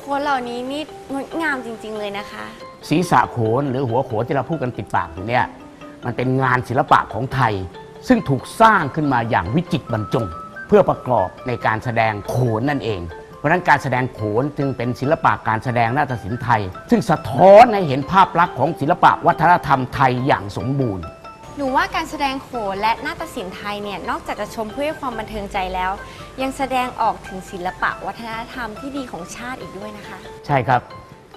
โคนเหล่านี้นี่งดงามจริง ๆ เลยนะคะ ศีรษะโขนหรือหัวโขนที่เราพูดกันติดปากอยู่เนี่ยมันเป็นงานศิลปะของไทย ซึ่งถูกสร้างขึ้นมาอย่างวิจิตรบรรจง เพื่อประกอบในการแสดงโขนนั่นเอง เพราะฉะนั้นการแสดงโขนจึงเป็นศิลปะการแสดงนาฏศิลป์ไทย ซึ่งสะท้อนให้เห็นภาพลักษณ์ของศิลปะวัฒนธรรมไทยอย่างสมบูรณ์ หนูว่าการแสดงโขนและนาฏศิลป์ไทยเนี่ยนอกจากจะชมเพื่อความบันเทิงใจแล้ว ยังแสดงออกถึงศิลปะวัฒนธรรมที่ดีของชาติอีกด้วยนะคะ ใช่ครับ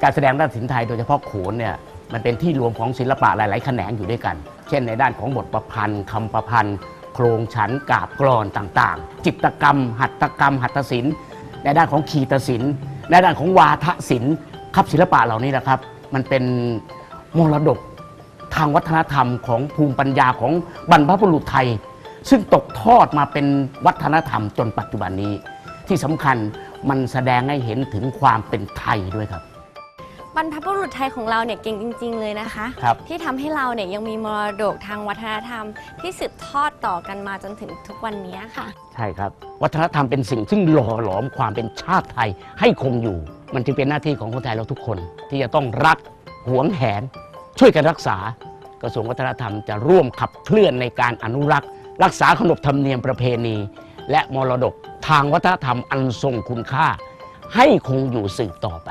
การแสดงด้านศิลป์ไทยโดยเฉพาะโขนเนี่ยมันเป็นที่รวมของศิลปะหลาย ๆ แขนงอยู่ด้วยกัน เช่นในด้านของบทประพันธ์คำประพันธ์ โครงฉันกาบกรอนต่าง ๆ จิตรกรรม หัตถกรรม หัตถศิลป์ในด้านของขีตศิลป์ในด้านของวาทศิลป์ครับศิลปะเหล่านี้นะครับ มันเป็นมรดก ทางวัฒนธรรมของภูมิปัญญาของบรรพบุรุษไทย ซึ่งตกทอดมาเป็นวัฒนธรรมจนปัจจุบันนี้ ที่สำคัญมันแสดงให้เห็นถึงความเป็นไทยด้วยครับบรรพบุรุษไทยของเราเนี่ยเก่งจริง ๆ เลยนะคะครับที่ทำให้เราเนี่ยยังมีมรดกทางวัฒนธรรม ที่สืบทอดต่อกันมาจนถึงทุกวันนี้ค่ะ ใช่ครับ วัฒนธรรมเป็นสิ่งซึ่งหล่อหลอมความเป็นชาติไทยให้คงอยู่ มันจึงเป็นหน้าที่ของคนไทยเราทุกคน ที่จะต้องรักหวงแหน ช่วยกันรักษากระทรวงวัฒนธรรมจะร่วมขับเคลื่อนในการอนุรักษ์ รักษาขนบธรรมเนียมประเพณี และมรดกทางวัฒนธรรมอันทรงคุณค่า ให้คงอยู่สืบต่อไป